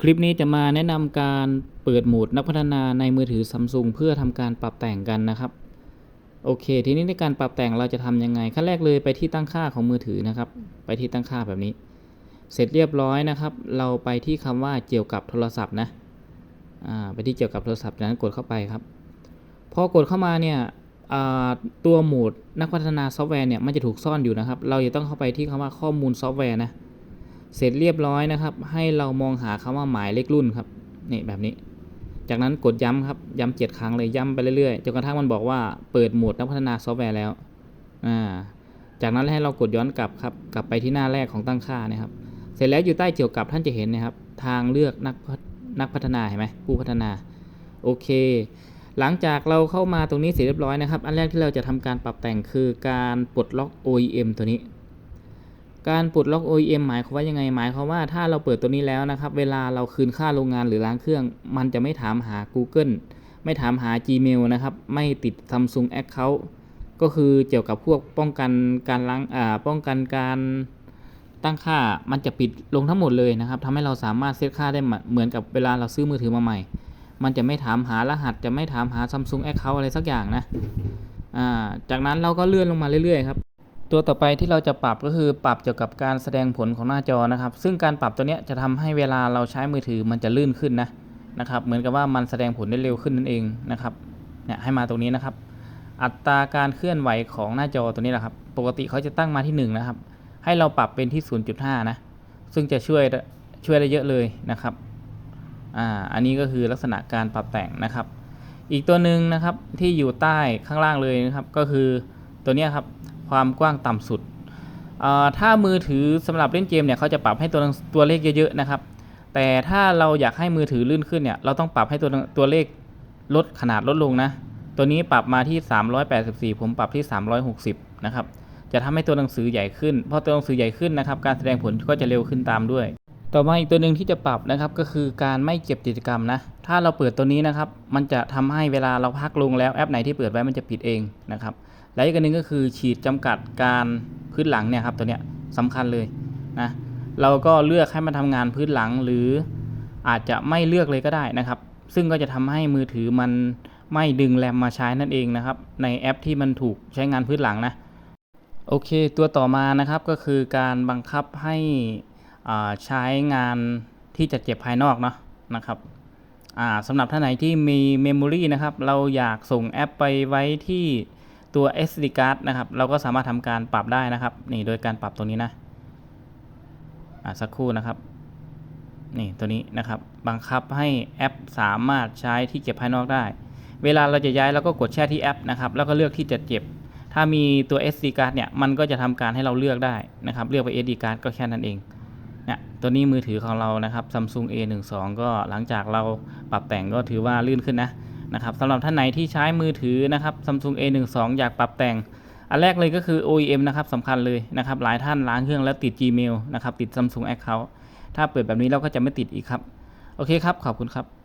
คลิปนี้จะมาแนะนำการเปิดโหมดนักพัฒนาในมือถือ Samsung เพื่อทำการปรับแต่งกันนะครับ โอเค ทีนี้ในการปรับแต่งเราจะทำยังไงขั้นแรกเลยไปที่ตั้งค่าของมือถือนะครับ ไปที่ตั้งค่าแบบนี้ เสร็จเรียบร้อยนะครับ เราไปที่คำว่าเกี่ยวกับโทรศัพท์นะไปที่เกี่ยวกับโทรศัพท์นั้นกดเข้าไปครับ พอกดเข้ามาเนี่ยตัวโหมดนักพัฒนาซอฟต์แวร์เนี่ยมันจะถูกซ่อนอยู่นะครับ เราจะต้องเข้าไปที่คำว่าข้อมูลซอฟต์แวร์นะ เสร็จเรียบร้อยนะครับ ให้เรามองหาคำว่าหมายเลขรุ่นครับนี่แบบนี้ จากนั้นกดย้ำครับ ย้ำเจ็ดครั้งเลยย้ำไปเรื่อยๆจนกระทั่งมันบอกว่าเปิดโหมดนักพัฒนาซอฟต์แวร์แล้วอ่าจากนั้นให้เรากดย้อนกลับครับกลับไปที่หน้าแรกของตั้งค่านะครับ เสร็จแล้วอยู่ใต้เกี่ยวกับท่านจะเห็นนะครับ ทางเลือกนักพัฒนักพัฒนาเห็นไหมผู้พัฒนาโอเค หลังจากเราเข้ามาตรงนี้เสร็จเรียบร้อยนะครับ อันแรกที่เราจะทำการปรับแต่งคือการปลดล็อก OEM ตัวนี้ การปลดล็อก OEM หมายความว่ายังไง หมายความว่าถ้าเราเปิดตัวนี้แล้วนะครับ เวลาเราคืนค่าโรงงานหรือล้างเครื่อง มันจะไม่ถามหา Google ไม่ถามหา Gmail นะครับ ไม่ติด Samsung Account ก็คือเกี่ยวกับพวกป้องกันการล้างอ่าป้องกันการตั้งค่ามันจะปิดลงทั้งหมดเลยนะครับทำให้เราสามารถเซตค่าได้เหมือนกับเวลาเราซื้อมือถือมาใหม่ มันจะไม่ถามหารหัส จะไม่ถามหา Samsung Account อะไรสักอย่างนะ อ่า จากนั้นเราก็เลื่อนลงมาเรื่อยๆครับ ตัวต่อไปที่เราจะปรับก็คือปรับเกี่ยวกับการแสดงผลของหน้าจอนะครับ ซึ่งการปรับตัวเนี้ยจะทำให้เวลาเราใช้มือถือมันจะลื่นขึ้นนะนะครับ เหมือนกับว่ามันแสดงผลได้เร็วขึ้นนั่นเองนะครับเนี่ยให้มาตรงนี้นะครับ อัตราการเคลื่อนไหวของหน้าจอตัวนี้แหละครับ ปกติเขาจะตั้งมาที่1นะครับ ให้เราปรับเป็นที่ 0.5 นะ ซึ่งจะช่วยช่วยได้เยอะเลยนะครับอ่าอันนี้ก็คือลักษณะการปรับแต่งนะครับ อีกตัวหนึ่งนะครับที่อยู่ใต้ข้างล่างเลยนะครับ ก็คือตัวนี้ครับ ความกว้างต่ำสุด ถ้ามือถือสำหรับเล่นเกมเนี่ยเขาจะปรับให้ตัวตัวเลขเยอะๆนะครับ แต่ถ้าเราอยากให้มือถือลื่นขึ้นเนี่ยเราต้องปรับให้ตัวตัวเลขลดขนาดลดลงนะ ตัวนี้ปรับมาที่ 384 ผมปรับที่ 360 นะครับ จะทำให้ตัวหนังสือใหญ่ขึ้น เพราะตัวหนังสือใหญ่ขึ้นนะครับ การแสดงผลก็จะเร็วขึ้นตามด้วย ต่อมาอีกตัวหนึ่งที่จะปรับนะครับก็คือการไม่เก็บกิจกรรมนะ ถ้าเราเปิดตัวนี้นะครับ มันจะทำให้เวลาเราพักลงแล้วแอปไหนที่เปิดไว้มันจะปิดเองนะครับ และอีกอันหนึงก็คือฉีดจำกัดการพื้นหลังเนี่ยครับตัวเนี้ยสำคัญเลยนะเราก็เลือกให้มันทำงานพื้นหลังหรืออาจจะไม่เลือกเลยก็ได้นะครับ ซึ่งก็จะทำให้มือถือมันไม่ดึงแรมมาใช้นั่นเองนะครับ ในแอปที่มันถูกใช้งานพื้นหลังนะโอเค ตัวต่อมานะครับก็คือการบังคับให้อ่าใช้งานที่จะเก็บภายนอกเนาะนะครับอ่าสำหรับท่านไหนที่มีเมมโมรีนะครับ เราอยากส่งแอปไปไว้ที่ ตัว SD card นะครับ เราก็สามารถทำการปรับได้นะครับ นี่โดยการปรับตรงนี้นะอ่าสักครู่นะครับ นี่ตัวนี้นะครับ บังคับให้แอปสามารถใช้ที่เก็บภายนอกได้ เวลาเราจะย้ายเราก็กดแช่ที่แอปนะครับ แล้วก็เลือกที่จะเก็บ ถ้ามีตัว SD card เนี่ย มันก็จะทำการให้เราเลือกได้นะครับ เลือกไป SD card ก็แค่นั้นเองเนี่ยตัวนี้มือถือของเรานะครับ Samsung A12 ก็หลังจากเราปรับแต่งก็ถือว่าลื่นขึ้นนะ นะครับสำหรับท่านไหนที่ใช้มือถือนะครับ Samsung A12 อยากปรับแต่ง อันแรกเลยก็คือ OEM นะครับสำคัญเลยนะครับ หลายท่านล้างเครื่องแล้วติด Gmail นะครับติด Samsung Account ถ้าเปิดแบบนี้เราก็จะไม่ติดอีกครับ โอเคครับ ขอบคุณครับ